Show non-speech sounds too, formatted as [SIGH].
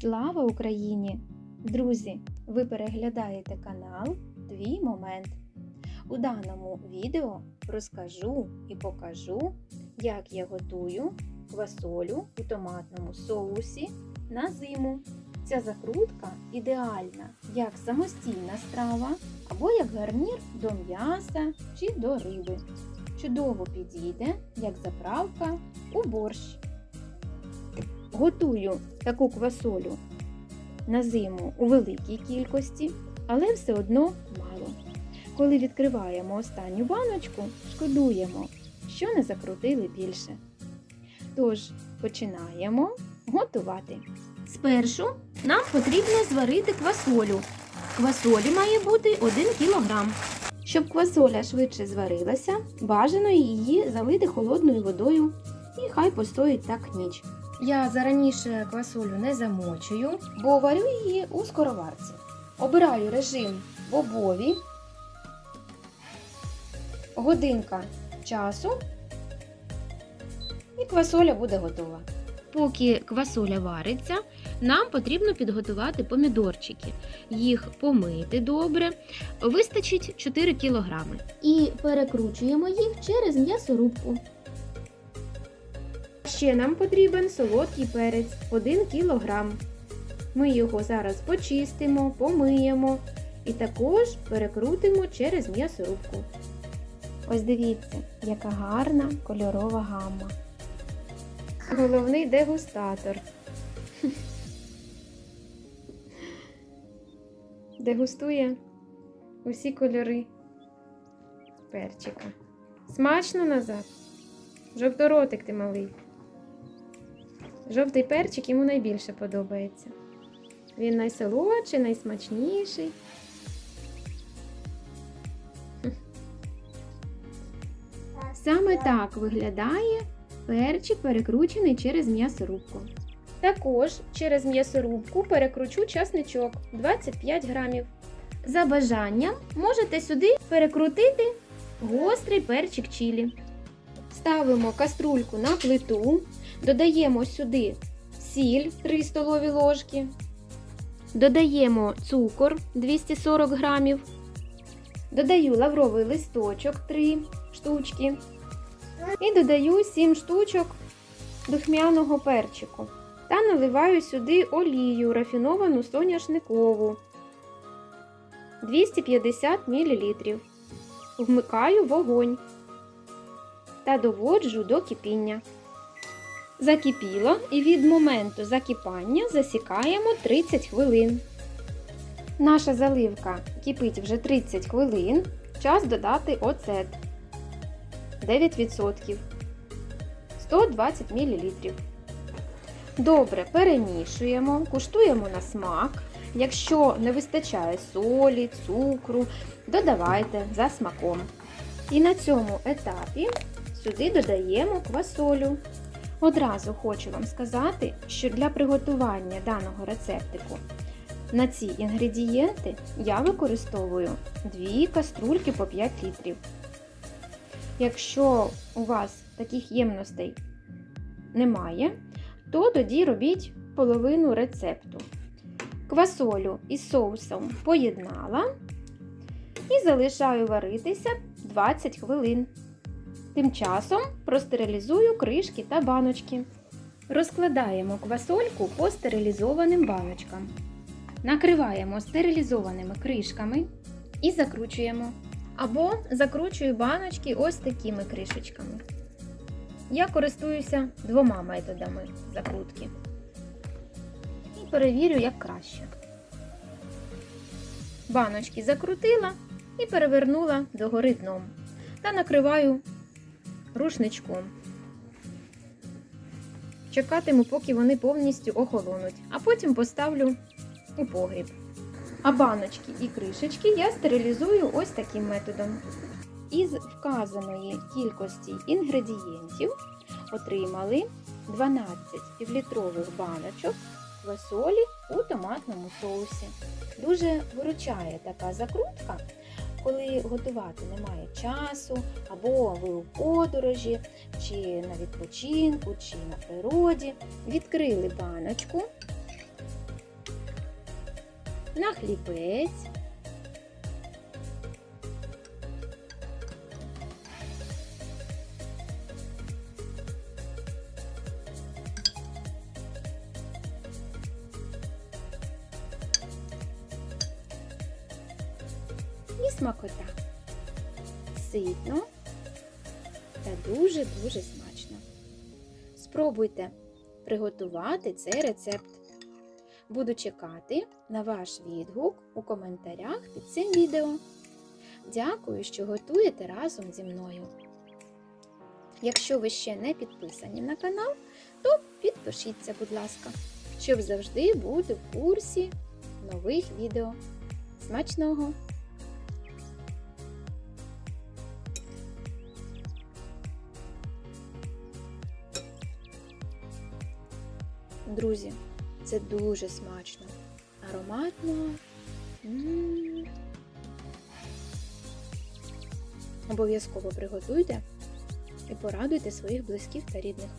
Слава Україні! Друзі, ви переглядаєте канал Твій Момент. У даному відео розкажу і покажу, як я готую квасолю у томатному соусі на зиму. Ця закрутка ідеальна як самостійна страва або як гарнір до м'яса чи до риби. Чудово підійде як заправка у борщ. Готую таку квасолю на зиму у великій кількості, але все одно мало. Коли відкриваємо останню баночку, шкодуємо, що не закрутили більше. Тож починаємо готувати. Спершу нам потрібно зварити квасолю. Квасолі має бути 1 кг. Щоб квасоля швидше зварилася, бажано її залити холодною водою і хай постоїть так ніч. Я зараніше квасолю не замочую, бо варю її у скороварці. Обираю режим бобові. Годинка часу. І квасоля буде готова. Поки квасоля вариться, нам потрібно підготувати помідорчики. Їх помити добре, вистачить 4 кг. І перекручуємо їх через м'ясорубку. Ще нам потрібен солодкий перець 1 кг. Ми його зараз почистимо, помиємо і також перекрутимо через м'ясорубку. Ось дивіться, яка гарна кольорова гамма. Головний дегустатор. [LAUGHS] Дегустує усі кольори перчика. Смачно назад. Жовторотик ти малий. Жовтий перчик йому найбільше подобається. Він найсолодший, найсмачніший. Саме так виглядає перчик, перекручений через м'ясорубку. Також через м'ясорубку перекручу часничок 25 грамів. За бажанням можете сюди перекрутити гострий перчик чилі. Ставимо каструльку на плиту, додаємо сюди сіль 3 столові ложки, додаємо цукор 240 грамів, додаю лавровий листочок 3 штучки. І додаю 7 штучок духмяного перчику. Та наливаю сюди олію рафіновану соняшникову. 250 мл. Вмикаю вогонь. Та доводжу до кипіння. Закипіло і від моменту закипання засікаємо 30 хвилин. Наша заливка кипить вже 30 хвилин. Час додати оцет 9%. 120 мл. Добре перемішуємо, куштуємо на смак. Якщо не вистачає солі, цукру, додавайте за смаком. І на цьому етапі сюди додаємо квасолю. Одразу хочу вам сказати, що для приготування даного рецептику на ці інгредієнти я використовую 2 каструльки по 5 літрів. Якщо у вас таких ємностей немає, то тоді робіть половину рецепту. Квасолю із соусом поєднала і залишаю варитися 20 хвилин. Тим часом простерилізую кришки та баночки. Розкладаємо квасольку по стерилізованим баночкам. Накриваємо стерилізованими кришками і закручуємо. Або закручую баночки ось такими кришечками. Я користуюся двома методами закрутки. І перевірю, як краще. Баночки закрутила і перевернула догори дном. Та накриваю рушничком. Чекатиму, поки вони повністю охолонуть, а потім поставлю у погріб. А баночки і кришечки я стерилізую ось таким методом. Із вказаної кількості інгредієнтів отримали 12 півлітрових баночок квасолі у томатному соусі. Дуже виручає така закрутка, коли готувати немає часу, або ви у подорожі, чи на відпочинку, чи на природі, відкрили баночку на хлібець. Смакота. Ситно та дуже-дуже смачно. Спробуйте приготувати цей рецепт. Буду чекати на ваш відгук у коментарях під цим відео. Дякую, що готуєте разом зі мною. Якщо ви ще не підписані на канал, то підпишіться, будь ласка, щоб завжди бути в курсі нових відео. Смачного! Друзі, це дуже смачно, ароматно. М. Обов'язково приготуйте і порадуйте своїх близьких та рідних.